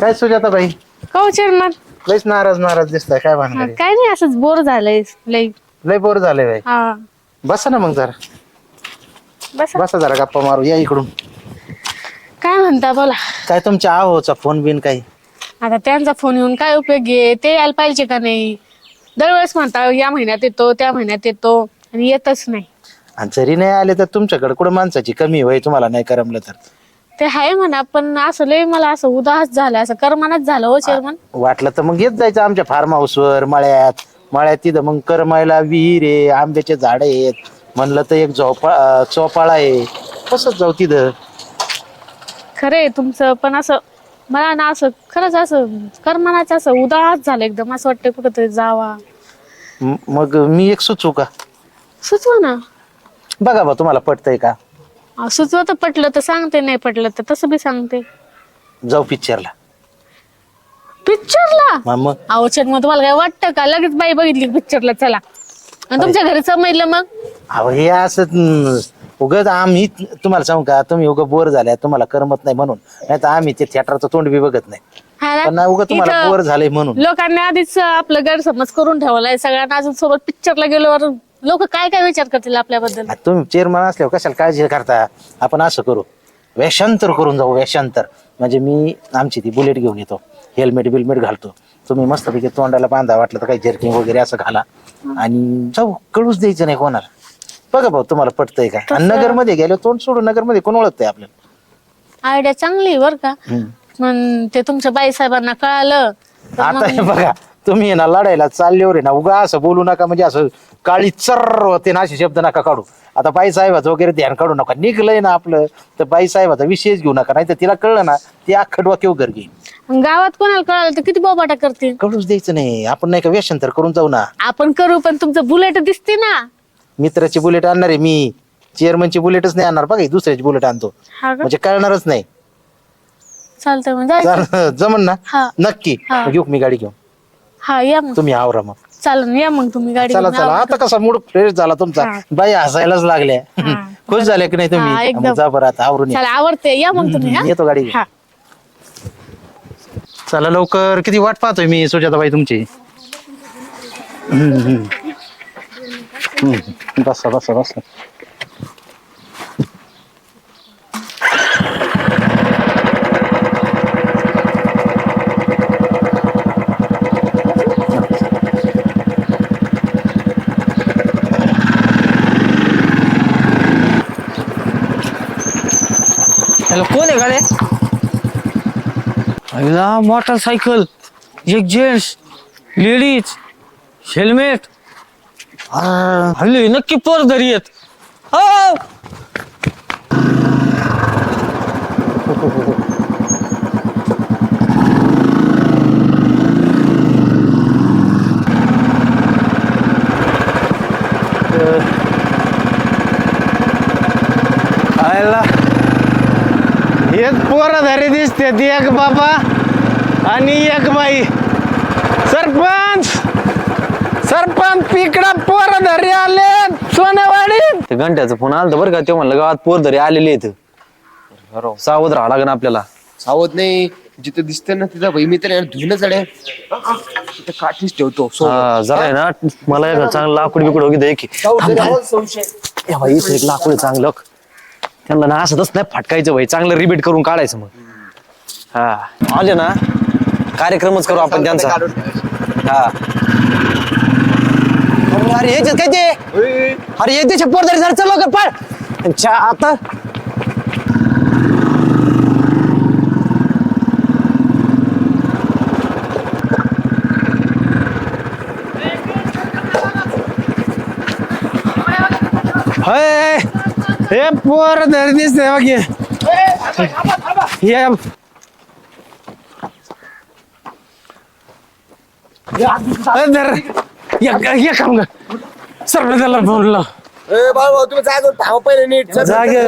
काय सुजाता बाई? काऊ चेअरमन लयच नाराज नाराज दिसताय काय भानगडी? काय नाही असंच बोर झालंय लई. लय बोर झालंय बाई. हा. बसा ना मग जरा. बस. बसा जरा गप्पा मारू या इकडून. काय म्हणता बोला. काय तुमच्या आहोचा फोन बिन काही? आता त्यांचा फोन येऊन काय उपयोग आहे? ते यायला पाहिजे का नाही? दरवेळेस म्हणता या महिन्यात येतो त्या महिन्यात येतो आणि येतच नाही. आणि जरी नाही आले तर तुमच्याकडे कुठं माणसाची कमी होय? तुम्हाला नाही करमलं तर. ते आहे म्हणा पण असं लय मला असं उदास झालं असं करमानच झालं हो चेअरमन वाटलं तर मग येत जायचं आमच्या फार्म हाऊसवर मळ्यात. मळ्यात तिथं मग करमायला विहीर आहे आंब्याचे झाड आहेत. म्हणलं तर एक झोपा चोपाळा आहे. कसंच जाऊ तिथं. खरंय तुमचं पण असं मला ना असं खरंच असं करमानाचं असं उदास झालं एकदम असं वाटतं कुठंतरी जावा. म- मग मी एक सुचू का? सुचवा ना. बघा बा तुम्हाला पटतंय का? अं, सुचवा तर पटलं तर सांगते नाही पटलं तर तसं बी सांगते. जाऊ पिक्चरला पिक्चरला मग. अहो मग तुम्हाला काय वाटतं का? लगेच बाई बघितली पिक्चरला चला. आणि तुमच्या घरी समजलं मग? अहो हे असं उगत आम्ही तुम्हाला सांगू का तुम्ही उगं बोर झाल्या तुम्हाला करमत नाही म्हणून. नाही तर आम्ही ते थिएटरचं तोंड बी बघत नाही. हा ना? पण नाही उगं तुम्हाला इथं बोर झालंय म्हणून. लोकांनी आधीच आपलं गैरसमज करून ठेवलाय सगळ्यांना अजून सोबत पिक्चरला गेल्यावर लोक काय काय विचार करतील आपल्याबद्दल? आता तुम्ही चेअरमन असल्यावर कशाला काळजी करता? आपण असं करू. वेषांतर करून जाऊ वेषांतर. म्हणजे मी आमची ती बुलेट घेऊन येतो. हेल्मेट बिलमेट घालतो. तुम्ही मस्तपैकी तोंडाला बांधा वाटलं तर काही जर्किंग वगैरे असं घाला. आणि जाऊ कळूच द्यायचं नाही कोणाला. बघा भाऊ तुम्हाला पटतंय का? आणि नगरमध्ये गेलो तोंड सोडून नगरमध्ये कोण ओळखतंय आपल्याला? आयडिया चांगली आहे बरं का. हम्म. पण ते तुमच्या बाई साहेबांना कळालं. तर आता हे बघा तुम्ही ना लढायला चालल्यावर आहे ना उगा असं बोलू नका म्हणजे असं काळी चर्र होते ना असे शब्द नका काढू. आता बाई साहेबाचं वगैरे ध्यान काढू नका. निघलंय ना आपलं तर बाई साहेबाचा विशेष घेऊ नका नाही तर तिला कळलं ना ती अख्खडवा केव घर मग गावात कोणाला कळालं तर किती बोबाटा करतील? कळूच द्यायचं नाही. आपण नाही का व्यसंतर करून जाऊ ना. आपण करू पण तुमचं बुलेट दिसते ना. मित्राची बुलेट आणणार आहे मी. चेअरमनची बुलेटच नाही आणणार. बघा ही दुसऱ्याची बुलेट आणतो. हा का? म्हणजे कळणारच नाही. चालतंय मग जायचं. चाल- जमन ना? हा. नक्की. हा. घेऊ मी गाडी घेऊन. हा या मग तुम्ही आवरा मग चालन या मग तुम्ही गाडी चला घेऊन. चला आता कसा मूड फ्रेश झाला तुमचा. बाई हसायलाच लागल्या. खुश झाले की नाही हा, तुम्ही एकदम. मग जा बरं आता आवरून या. चला आवडते या मग तुम्ही हा? येतो गाडी घेऊन. हा चला लवकर किती वाट पाहतोय मी सुजाताबाई तुमची हम्म, हम्म. हम्म, बसा बसा बसा हॅलो कोण आहे गाडे? आईला मोटरसायकल एक जेंट्स लेडीज हेल्मेट हल्ली नक्की पोर धरी येत. हो! आयला एक पोरं धरी दिसते ती एक बाबा आणि एक बाई. सरपंच! सरपंच पिकडा पोरं धरी आले सोनेवाडी. ते घंट्याचा फोन आला बरं का ते म्हणलं गावात पोर धरी आलेले आहेत. सावध राहा लागेल आपल्याला. सावध नाही जिथे दिसते ना तिथं भाई मी तर धुणं चढे तिथं काठीच ठेवतो सो हा जरा आहे ना मला एक चांगलं लाकूड बिकूड वगैरे की. भाई इथं एक लाकूड आहे चांगलं. त्यांना ना असंच नाही फाटकायचं भाई चांगलं रिबीट करून काढायचं मग हा आले ना कार्यक्रमच करू आपण त्यांचा हा अरे याच्यात काय ते अरे येते पोरदारी जरा चल लवकर पळ चा आता होय हे पोर धरी दिसते बघ हे. हे धर ये ये काम सरपंचाला फोन लाव तुम्ही जागेवर धाव पहिले नीट जागे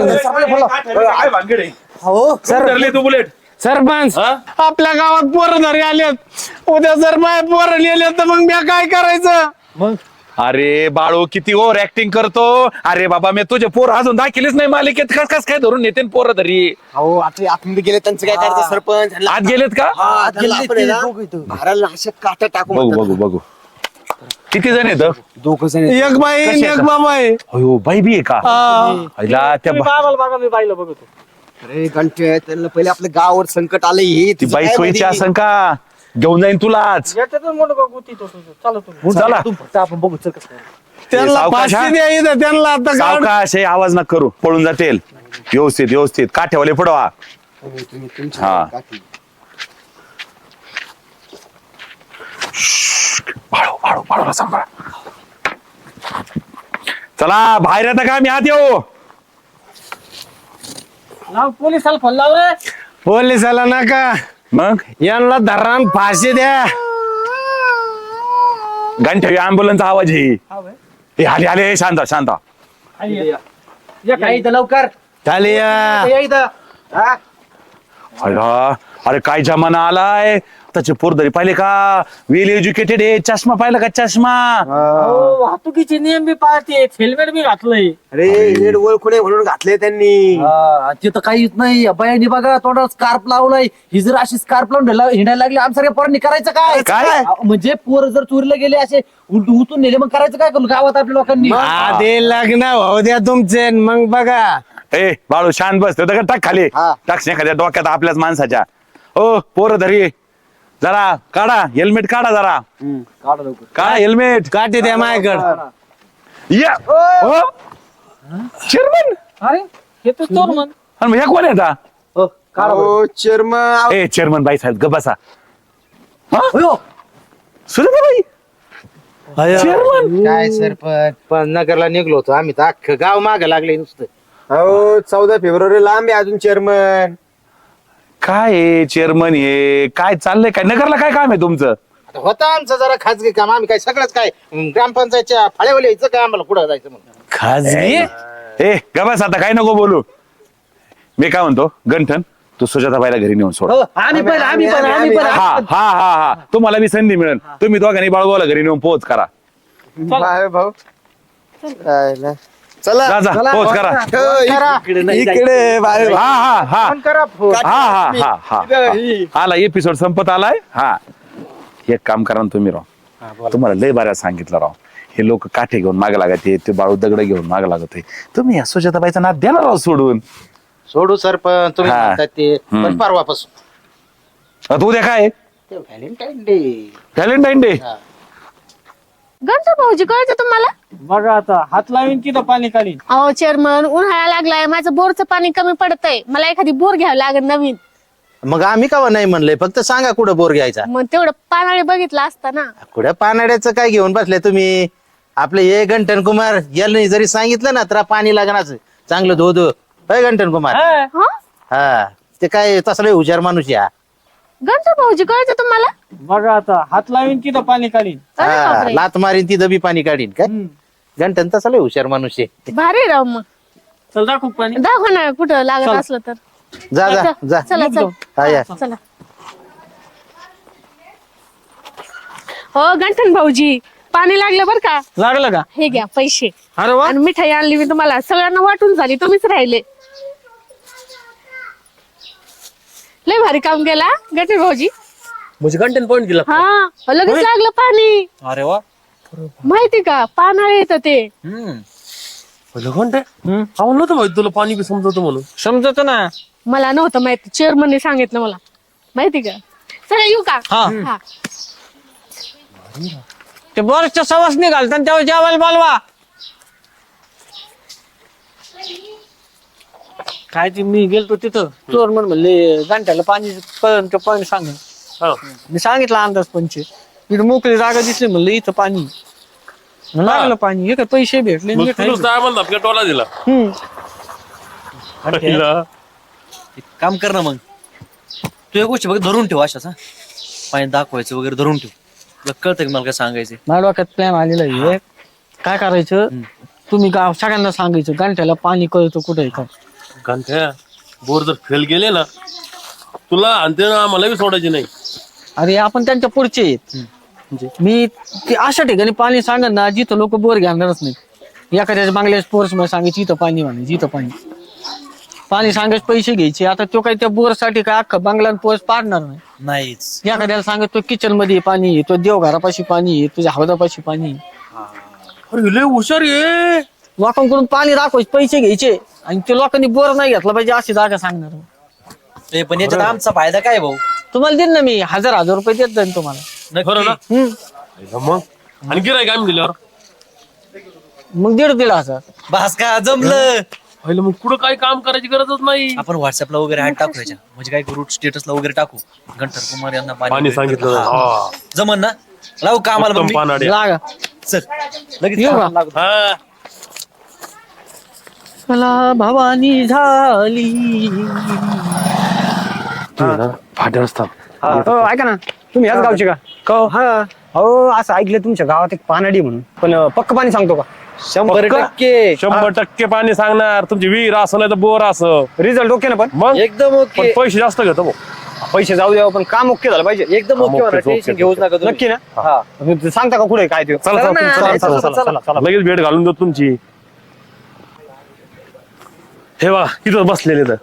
हो ठरली तू बुलेट सरपंच आपल्या गावात पोरं धरी आलेत उद्या जर माय पोरं लिहिले तर मग मी काय करायचं मग अरे बाळू किती ओव्हर ऍक्टिंग करतो. अरे बाबा मी तुझे पोर अजून दाखिलेच नाही मालिकेत. कस कस काय धरून नेते पोरं तरी? अहो आता आतमध्ये गेले त्यांचं काय करायचं सरपंच? आत गेलेत का? हा, त्यांना आपण आहे ना, घराला अशा काटा टाकू बघू म्हणतात. बघू बघू. किती जण येत दोघं जण आहेत. एक बाई आणि एक बाबा आहे. हो बाई बी आहे का? आईला त्या बा- अरे घंटे त्यांना पहिले आपल्या गावावर संकट आलं हे ती तुझं बाई काय सोयीची का? घेऊन जाईन तुलाच चला तू फक्त आपण बघू चल कसं काय. त्यांना सावकाश हा? फाशी द्या इथं त्यांना आता काढ सावकाश हे आवाज न करू. पळून जातील. व्यवस्थित व्यवस्थित. काठेवाले पडवा तुम्ही- तुम्ही तुमच्या हा. काठी. सांभाळा. चला बाहेर येता का मी आत येऊ. पोलिसाला नका. मग? यांना धरण फाशी द्या. घंटे अँब्युलन्सचा आवाज आहे. हे आले आले शांत शांत. लवकर. खाली या. हा? अरे काय जमाना आलाय? त्याचे पोरदरी पाहिले का? वेल एज्युकेटेड आहे. चष्मा पाहिला का? चष्मा? वाहतुकीचे नियम बी पाळते. हेल्मेट बी घातलंय. अरे नीट ओळखू नये म्हणून घातले त्यांनी. तिथं काहीच नाही. बायांनी बघा तोंडावर स्कार्फ लावलाय. ही जर अशी स्कार्फ लावून ढला- हिंडायला लागली आमच्या पोरांनी करायचं काय? काय? अहो, म्हणजे पोर जर चोरीला गेले असे उलट उचून नेले मग करायचं काय? करू गावात आपल्या लोकांनी. आधी लग्न होऊ द्या तुमचे मग बघा. ए बाळू शांत बस. दगड टाक खाली. हा. टाक एखाद्या डोक्यात आपल्याच माणसाच्या. ओ पोर धरी जरा काढा हेल्मेट काढा जरा. काढा हेल्मेट काठी द्या माझ्याकडं. या. हो चेअरमन अरे हे तर चोर म्हण आणि मग ह्या कोण येता चेअरमन ए चेअरमन बाई साहेब ग बसा. सुरेखाबाई? चेअरमन काय सरपंच पण नगरला निघलो होतो आम्ही तर अख्खं गाव माग लागले नुसतं. हो चौदा फेब्रुवारी लांब आहे अजून चेअरमन काय आहे चेअरमन हे? काय चाललंय? काय नगरला काय काम आहे तुमचं? आता होतं आमचं जरा खाजगी काम. आम्ही काय सगळंच काय ग्रामपंचायतच्या फाळेवले यायचं काय आम्हाला कुठं जायचं म्हणून? खाजगी? ए ग बस आता काय नको बोलू. मी काय म्हणतो गंठन तू सुजाताबाईला घरी नेऊन सोड. आम्ही पण आम्ही पण आम्ही पण. हा हा हा हा. तुम्हाला मी संधी मिळेल. तुम्ही दोघांनी बाळगोला घरी नेऊन पोहोच करा. बाय भाऊ. चला जा जा चला. पोहोच करा. हो, इकडे इकडे बाय हा हा हा. करा फोन. हा हा हा हा हा. आला एपिसोड संपत आलाय. हा. एक काम करा ना तुम्ही राव. तुम्हाला लय बऱ्याच सांगितलं राव. हे लोक काठे घेऊन माग लागत आहे ते बाळू दगड घेऊन माग लागत आहे तुम्ही या सुजाताबाईचा नाद द्या ना राव सोडून. सोडू सरपंच तुम्ही हा. म्हणतात ते हम्म. पण परवापासून. आता उद्या काय? Valentine day. Valentine day. Ganpat भाऊजी कळतं तुम्हाला? बघा आता हात लावीन तिथं पाणी काढीन? अहो चेअरमन उन्हाळा लागलाय माझं बोरचं पाणी कमी पडतंय. मला एखादी बोर घ्यावं लागेल नवीन. मग आम्ही का नाही म्हणलंय फक्त सांगा कुठं बोर घ्यायचा. मग तेवढं पानाळे बघितलं असतं ना. कुठं पानाड्याचं काय घेऊन बसले तुम्ही? आपले हे गंठन कुमार यांनी जरी सांगितलं ना तर पाणी लागणारच. चांगलं धो धो होय गंठन कुमार? हा? हा. ते काय तसलं हुशार माणूस या. गणपत भाऊजी कळतं तुम्हाला? बघा आता हात लावीन तिथं पाणी काढीन? अरे हा, बापरे. लात मारीन ती दबी पाणी काढीन काय गंठन तसलं हुशार माणूस आहे. भारी राव मग. चल दाखव पाणी. दाखव ना कुठं लागत असलं तर. जा जा जा. चला चला. हा या. चला. हो गंठन भाऊजी पाणी लागलं बर का? लागलं का? हे घ्या पैसे. अरे वा. आणि मिठाई आणली मी तुम्हाला. सगळ्यांना वाटून झाली तुम्हीच राहिले. भारी काम केला गंठन भाऊजी. म्हणजे कंटेन पॉईंट दिला हा लगेच लागलं पाणी. अरे वा. माहिती का पानाळे येतं ते. नव्हतं माहिती तुला पाणी बी समजवतं म्हणून. समजत ना. मला नव्हतं माहिती. चेअरमनने सांगितलं मला. माहिती का? चला येऊ का? हा. ते बरसच्या सवास निघाल तर तेव्हा जेवायला बोलवा. काय ते मी गेलतो तिथं. चोर म्हण म्हणले घंट्याला पाणी पर्यंत पाणी सांग. मी सांगितलं अंदाज पंचे. इथं मोकळी जागा दिसली म्हणलं इथं पाणी. मग लागलं पाणी हे काय पैसे भेटले मग आणि तू हे नुसता आम्हाला धपक्या टोला दिला. हम्म. काम कर ना मग. तू या गोष्टी बघ धरून ठेव अशाच हा. पाणी दाखवायचं वगैरे धरून ठेव. तुला कळतं की मला काय सांगायचं माझ्या डोक्यात प्लॅन आलेला आहे. काय करायचं? तुम्ही गाव सगळ्यांना सांगायचं घंट्याला पाणी कळतं कुठे का? घंट्या बोर जर फेल गेले ना तुला आणि ते ना आम्हाला बी सोडायचे नाही. अरे आपण त्यांच्या पुढचे आहेत. मी ते अशा ठिकाणी पाणी सांगत ना जिथं लोक बोर घेणारच नाही. एखाद्या बांगल्या स्पोर्ट्समध्ये सांगायची इथं पाणी म्हणायची इथं पाणी. पाणी सांगायचे पैसे घ्यायचे. आता तो काही त्या बोरसाठी काय अख्खा बांगला पोर्स पाडणार नाही. नाहीच. एखाद्याला सांगत तो किचनमध्ये पाणी आहे तो देवघरापाशी पाणी आहे तुझ्या हौदापाशी पाणी आहे. अरे लय हुशार आहे. लोकांकडून पाणी दाखवायचे पैसे घ्यायचे. आणि ते लोकांनी बोर नाही घेतला पाहिजे अशी जागा सांगणार ते पण याच्यात आमचा फायदा काय भाऊ? तुम्हाला देईन ना मी. हजार हजार रुपये देत जाईन तुम्हाला. खरं ना? हम्म. मग? आणि गिराय दिल्यावर? मग दीड दीड हजार. बस का जमलं. पहिलं मग कुठं काही काम करायची गरजच नाही. आपण व्हॉट्सअपला वगैरे ऍड टाकू याच्या म्हणजे काय करू स्टेटसला वगैरे टाकू. गंठर कुमार यांना पाणी सांगितलं हा. हा. जमन ना? लावू का आम्हाला उत्तम मग मी? पानाडे. लागा. चल. लगेच येऊ का? लागू. हा. मला भवानी झाली. फाट्यावर असतात हो. ऐका ना. तुम्ही ह्याच गावचे का? हा? हो. असं ऐकलं तुमच्या गावात एक पानडी म्हणून. पण अं, पक्क पाणी सांगतो का? शंभर पक्का? टक्के. शंभर टक्के पाणी सांगणार. तुमची विहीर असं नाही तर बोर असं. रिझल्ट ओके ना पण? मग? एकदम पण ओके पैसे जास्त घेतो भाऊ. पैसे जाऊ द्यावं पण काम ओके झालं पाहिजे. एकदम ओके ओके, म्हणा ओके, टेन्शन ओके. घेऊच नका तुम्ही. नक्की ना? हा. सांगता का कुठे काय ते? चला चला चला ना, चला, चला, चला, चला, चला. लगेच भेट घालून देतो तुमची. हे वा इथं बसलेले तर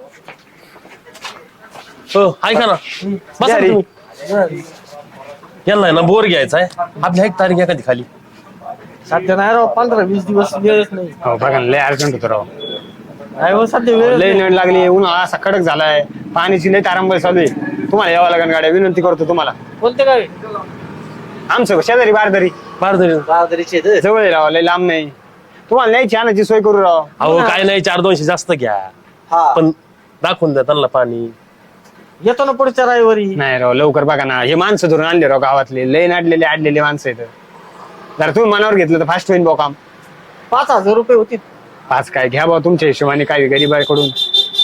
हो ऐका ना. बसा ना तुम्ही. यांना आहे ना बोर घ्यायचा आहे. आपल्या एक तारीख एखादी खाली. सध्या नाही राव पंधरा वीस दिवस वेळच नाही. हो बघा ना, लय अर्जंट होतं राव. नाही हो, सध्या वेळ लय नळ लागली उन्हाळा असा कडक झालाय. पाण्याची लय तारांबळ चालू आहे. तुम्हाला यावं लागेल गाड्या विनंती करतो तुम्हाला. बोलते काय आमचं शेजारी बारदरी. बारदरी. आहेत. जवळ आहे राव लय लांब नाही. तुम्हाला न्यायची आणायची सोय करू राव. अहो काय नाही चार दोनशे जास्त घ्या. हा. पण दाखवून द्या त्यांना पाणी. येतो ना पुढच्या रविवारी नाही राव लवकर बघा ना. हे माणसं धरून आणले राव गावातले. लय नाडलेले आडलेले माणसं आहेत. जरा तुम्ही मनावर घेतलं तर फास्ट होईल भाऊ काम. पाच हजार रुपये होती पाच काय घ्या भाऊ तुमच्या हिशोबाने काय गरीबाकडून.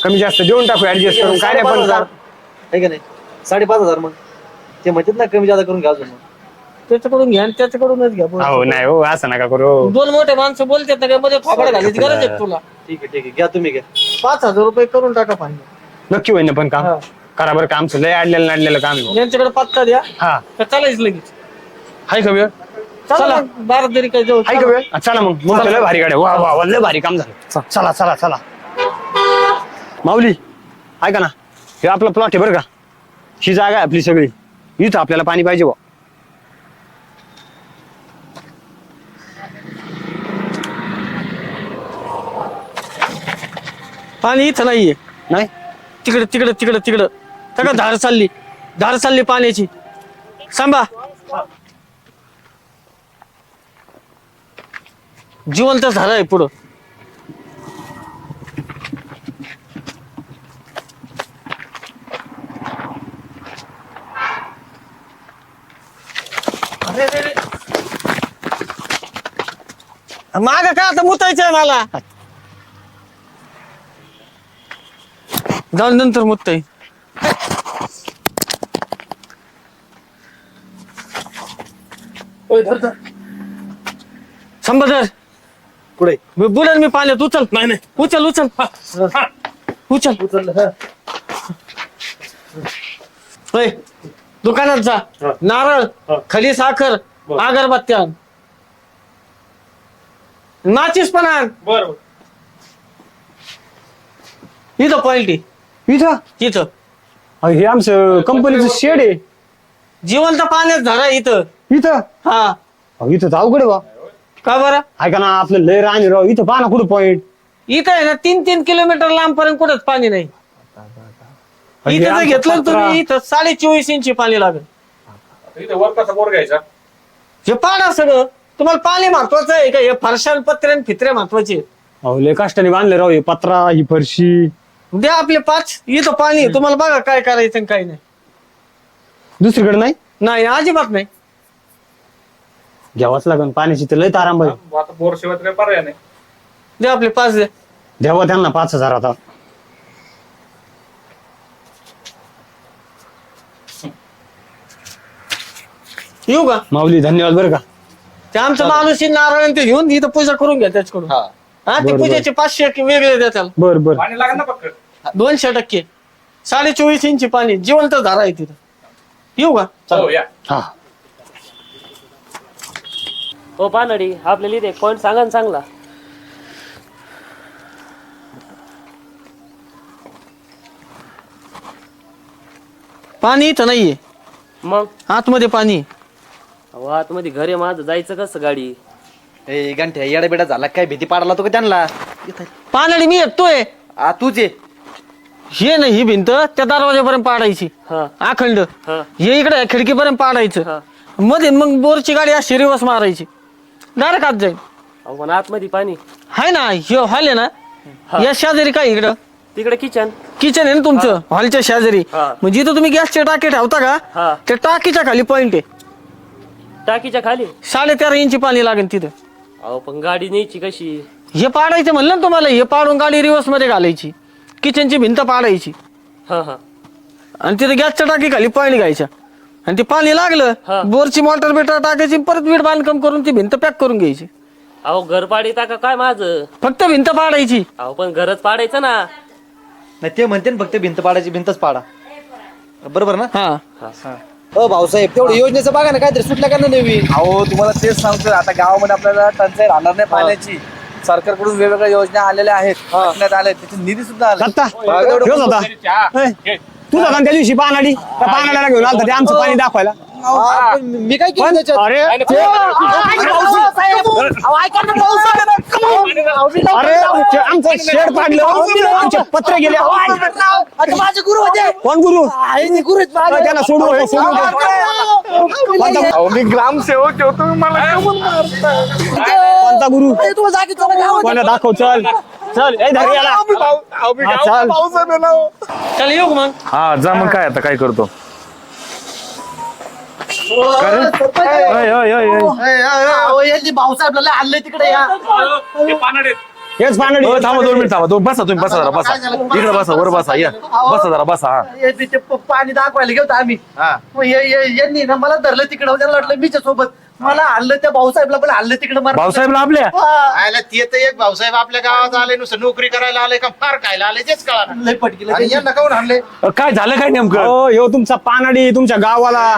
कमी जास्त देऊन टाकू ऍडजस्ट करून. काय नाही साडेपाच पण हजार. आहे का नाही? साडेपाच हजार मग. ते म्हणतात ना कमी जादा करून घ्या अजून मग. त्याच्याकडून घ्या आणि त्याच्याकडूनच घ्या. हो नाही हो असं नका करू. दोन मोठे माणसं बोलतात ना काय मध्ये थोबड घालायची गरज आहे का तुला? ठीक आहे ठीक आहे. घ्या तुम्ही घ्या. पाच हजार रुपये करून टाका पाहिजे नक्की होईल ना पण काम? हा. करा बरं काम लय अडलेलं नाडलेलं काम आहे. भाऊ. यांच्याकडे पत्ता द्या. हा. का चालायच लगेच. हाय का वेळ चला. बारा तरी काय जाऊ ऐक वेळ हा, चला मग. मग लय भारी गाड्या वा वा वा, लय भारी काम झालं. चला. चला चला माऊली ऐका ना. हे आपला प्लॉट आहे बरं का? ही जागा आहे आपली सगळी. इथं आपल्याला पाणी पाहिजे बा पाणी इथं नाहीये. नाही? तिकडे तिकडे तिकडे तिकडं. सगळं धार चालली. धार चालली पाण्याची. सांभा. जिवंत झालं आहे पुढं माग का आता मुतायचंय मला? जाऊन नंतर मुतय संबदर पुढे. मी बुलेन मी पाण्यात उचल नाही नाही. उचल उचल. उचल. होय दुकानात जा. नारळ खली साखर अगरबत्त्या. आण. माचीस पण आण. बरं इथं पॉइंटी इथं? तिथं अहो, हे आमचं कंपनीचं शेड आहे. जिवंत पाण्यात धरा इथं. इथं? हा. अहो, इथं तर अवघड आहे बा. का बरं? ऐका ना आपलं लय राणी राव. इथं पहा ना कुठं पॉईंट इथं आहे ना तीन तीन किलोमीटर लांब पर्यंत कुठंच पाणी नाही. इथं जर घेतलं ना तुम्ही इथं साडे चोवीस इंची पाणी लागेल. इथे वर कसा बोर घ्यायचा. हे पाडा सगळं. तुम्हाला पाणी महत्वाचं आहे का? हे फरशान पत्रे आणि फित्रे महत्त्वाचे. अहो लय कष्टाने बांधले राव हे पत्रा ही फरशी. द्या आपले पाच इथं पाणी आहे. तुम्हाला बघा काय करायचं आणि काय नाही. दुसरीकडे नाही? नाही अजिबात नाही. घ्यावाच लागेल पाण्याची तर लय तारांबाई आता बोर शिवाय तर काही पर्याय नाही. द्या आपले पाच द्या. द्यावा त्यांना पाच हजार आता. येऊ का? माऊली धन्यवाद बरं का. ते आमचं माणूस नारायण आणि ते घेऊन इथं पूजा करून घ्या त्याच्याकडून. हा. हा ते पूजेचे पाचशे एक वेगळे त्याला बर बर. पाणी लागेल ना पक्क दोनशे टक्के. साडे चोवीस इंची पाणी जिवंत धारा आहे तिथं. येऊ का? हो या. हा. हो पानडी आपल्याला इथे पॉईंट सांगा ना चांगला. पाणी इथं नाहीये. मग? आतमध्ये पाणी. अहो आतमध्ये घर माझं जायचं कसं गाडी? ए बेडा झाला. काय भीती पाडाला तो का त्यांना? पानडी मी येतोय. आ तूच ये. हे ना ही भिंत त्या दरवाजापर्यंत पाडायची. हा. अखंड. हा. हे इकडे खिडकीपर्यंत पाडायचं. मध्ये मग बोरची गाडी अशी रिवर्स मारायची. डायरेक्ट आत जाईल. अहो पण आतमध्ये पाणी. हाय ना हे हॉल आहे ना. या शेजारी काय इकडं? तिकडे किचन किचन आहे ना तुमचं? हॉलच्या शेजारी. हा. म्हणजे इथं तुम्ही गॅसचे टाके ठेवता हा. का त्या टाकीच्या खाली पॉइंट आहे. टाकीच्या खाली? साडे तेरा इंची पाणी लागेल तिथं. अहो पण गाडी न्यायची कशी? हे पाडायचं म्हणलं ना तुम्हाला हे पाडून गाडी रिवर्समध्ये घालायची. किचनची भिंत पाडायची. हा हा. आणि तिथे गॅसच्या टाकी खाली पाणी घ्यायच्या. आणि ते पाणी हा. लागलं बोरची मोटर बिटर टाकायची परत वीट बांधकाम करून ती भिंत पॅक करून घ्यायची. अहो घर पाडीता का काय माझं? फक्त भिंत पाडायची. अहो पण घरच पाडायचं ना. नाही ते म्हणते ना फक्त भिंत पाडायची भिंतच पाडा. बरोबर ना? हा. हो. भाऊसाहेब तेवढं योजनेचं बघा ना काहीतरी सुटल्या का ना नवीन अहो तुम्हाला तेच सांगतो आता गावामध्ये आपल्याला टंचाई राहणार नाही पाण्याची. सरकारकडून वेगवेगळ्या योजना आलेल्या आहेत टाकण्यात आल्या त्याचे निधी सुद्धा आले. होता ए, तू जाता त्या दिवशी पानाडी त्या पानाड्याला घेऊन आलता ते आमचं पाणी दाखवायला. मी काय केलं त्याच्यात? अरे अरे ते आमचं शेड पाडलं आमचे पत्रे गेले. माझे गुरु होते. कोण गुरु? गुरु त्यांना सोडू हे सोडू दे. अहो, मी ग्रामसेवक तुम्ही मला कोणता गुरु? कोणा दाखव चल. चल ए धर याला. हा, चल. चल येऊ मग? हा जा मग काय आता काय करतो? काय? अय, अय, अय, अय. भाऊसाहेबला आणलंय तिकडे या. हेच पानडी हो, थांबा दोन मिनिट थांबा. दोन बसा तुम्ही बसा जरा बसा. इकडे बसा वर बसा. या. बसा जरा बसा हा. हे प- पाणी दाखवायला गेलो आम्ही. मग हे- हे- यांनी ना मला धरलं तिकडं. त्यांना वाटलं मीच्या सोबत. मला आणलं त्या भाऊसाहेबला पण आणलं तिकडं मार भाऊसाहेबला आपल्या? आयला ते तर एक भाऊसाहेब आपल्या गावात आले नुसतं नोकरी करायला आले का फार खायला आले तेच कळा लय पटकीला आणि यांना काऊन आणले अ, काय झालं काय नेमकं? हो ह्यो तुमचा पानडी तुमच्या गावाला.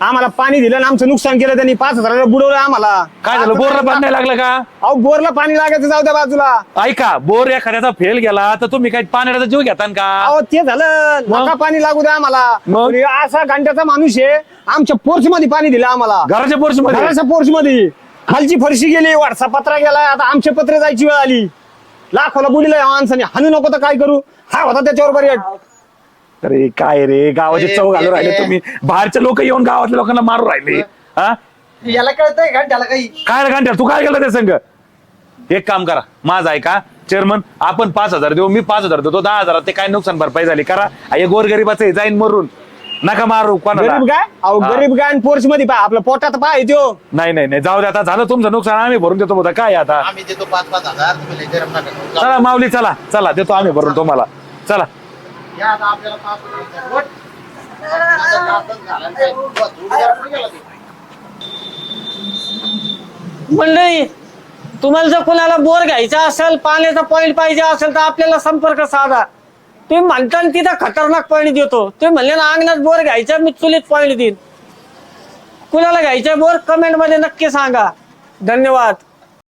आम्हाला पाणी दिलं आणि आमचं नुकसान केलं त्यांनी पाच हजाराला बुडवलं आम्हाला. काय झालं बोरला पाणी नाही लागलं का? अहो बोरला पाणी लागायचं जाऊ द्या बाजूला. ऐका बोर एखाद्याचा फेल गेला तर तुम्ही काय पाण्याचा जीव घेता का? अहो ते झालं. नका पाणी लागू द्या आम्हाला. मग? असा घंट्याचा माणूस आहे आमच्या पोर्च मध्ये पाणी दिलं आम्हाला. घराच्या पोर्च मध्ये घराच्या पोर्च मध्ये खालची फरशी गेली वाडसा पत्रा गेला आता आमचे पत्रे जायची वेळ आली. लाखोला बुडीला या माणसाने. हाणू नको तर काय करू? हा होता त्याच्यावर बरी अरे काय रे? गावाचे चव घालू ए, राहिले. तुम्ही. बाहेरचे लोक येऊन गावातल्या लोकांना मारू राहिले. हा. याला कळतंय का? त्याला काही काय रे गांठ्या तू काय केलं ते संघ एक काम करा. माझं ऐका चेअरमन आपण पाच हजार देऊ मी पाच हजार देतो. दहा हजार ते काय नुकसान भरपाई झाली? करा. हे गोरगरीबाचं हे जाईन मरून. नका मारू कोणाला. गरीब काय अहो हा. गरीब काय आणि पोर्च मध्ये पहा आपल्या पोटात पाय त्यो नाही नाही नाही. जाऊ दे आता. झालं तुमचं नुकसान. आम्ही भरून देतो बोला काय आता? आम्ही देतो पाच पाच हजार. तुम्ही लय गरम नका करू. चला माऊली चला. चला देतो आम्ही भरून तुम्हाला. चला. या आता आपल्याला पाच? मंडळी तुम्हाला जर कोणाला बोर घ्यायचा असेल पाण्याचा पॉईंट पाहिजे असेल तर आपल्याला संपर्क साधा. तुम्ही म्हणता तिथं खतरनाक पॉईंट देतो. तुम्ही म्हणले ना अंगणात बोर घ्यायचा मी चुलीत पॉईंट देईन. कुणाला घ्यायचा बोर? कमेंटमध्ये नक्की सांगा. धन्यवाद.